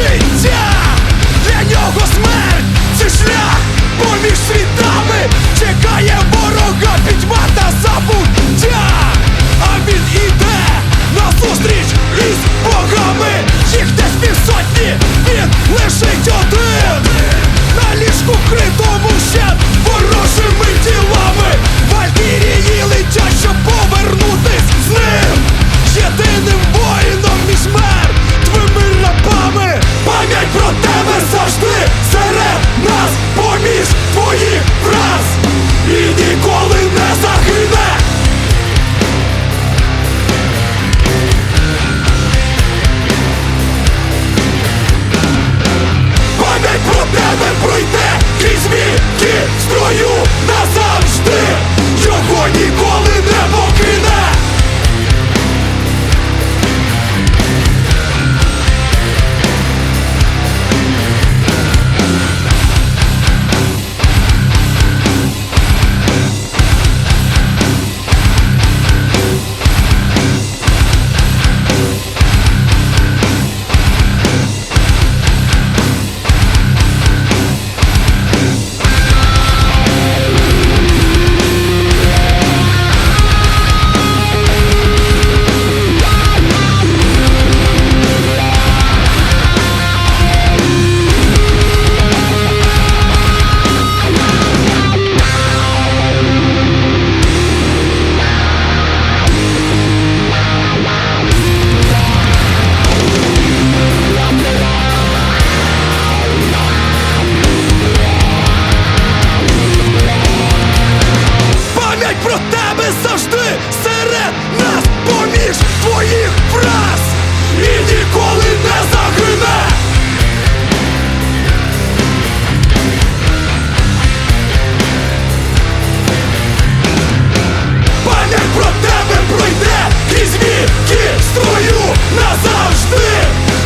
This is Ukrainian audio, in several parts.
see Про тебе пройде крізь віки назавжди,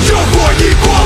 його ніколи.